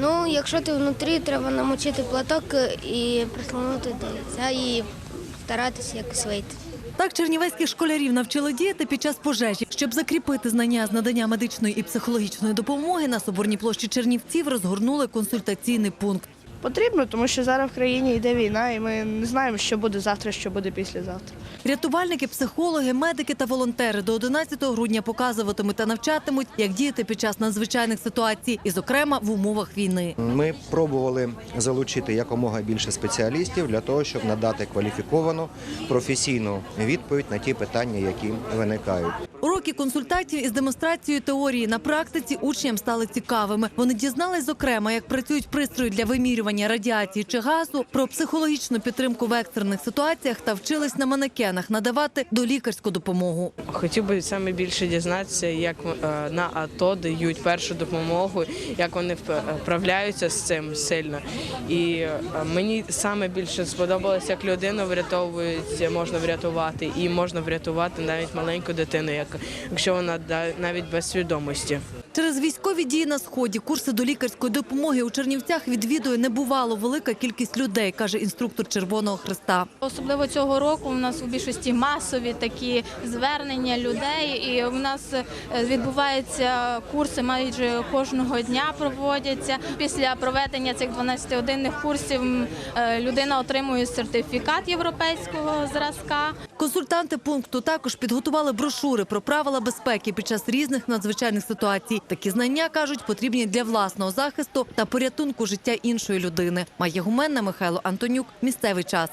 Ну, якщо ти внутрі, треба намочити платок і прислонути до лиця і старатися якось вийти. Так чернівецьких школярів навчили діяти під час пожежі. Щоб закріпити знання з надання медичної і психологічної допомоги, на Соборній площі Чернівців розгорнули консультаційний пункт. Потрібно, тому що зараз в країні йде війна, і ми не знаємо, що буде завтра, що буде післязавтра. Рятувальники, психологи, медики та волонтери до 11 грудня показуватимуть та навчатимуть, як діяти під час надзвичайних ситуацій, і, зокрема, в умовах війни. Ми пробували залучити якомога більше спеціалістів для того, щоб надати кваліфіковану професійну відповідь на ті питання, які виникають. Уроки консультацій із демонстрацією теорії на практиці учням стали цікавими. Вони дізнались, зокрема, як працюють пристрої для вимірювання радіації чи газу, про психологічну підтримку в екстрених ситуаціях та вчились на манекенах надавати долікарську допомогу. Хотів би саме більше дізнатися, як е, на АТО дають першу допомогу, як вони вправляються з цим сильно. І е, мені саме більше сподобалось, як людину врятовують, можна врятувати, і можна врятувати навіть маленьку дитину, як якщо вона да- навіть без свідомості. Через військові дії на сході курси до лікарської допомоги у Чернівцях відвідує небувало велика кількість людей, каже інструктор Червоного Христа. Особливо цього року у нас у більшості масові такі звернення людей, і у нас е, відбуваються курси майже кожного дня проводяться. Після проведення цих 12-годинних курсів е, людина отримує сертифікат європейського зразка. Консультанти пункту також підготували брошури про правила безпеки під час різних надзвичайних ситуацій. Такі знання кажуть потрібні для власного захисту та порятунку життя іншої людини. Має гуменна Михайло Антонюк. Місцевий час.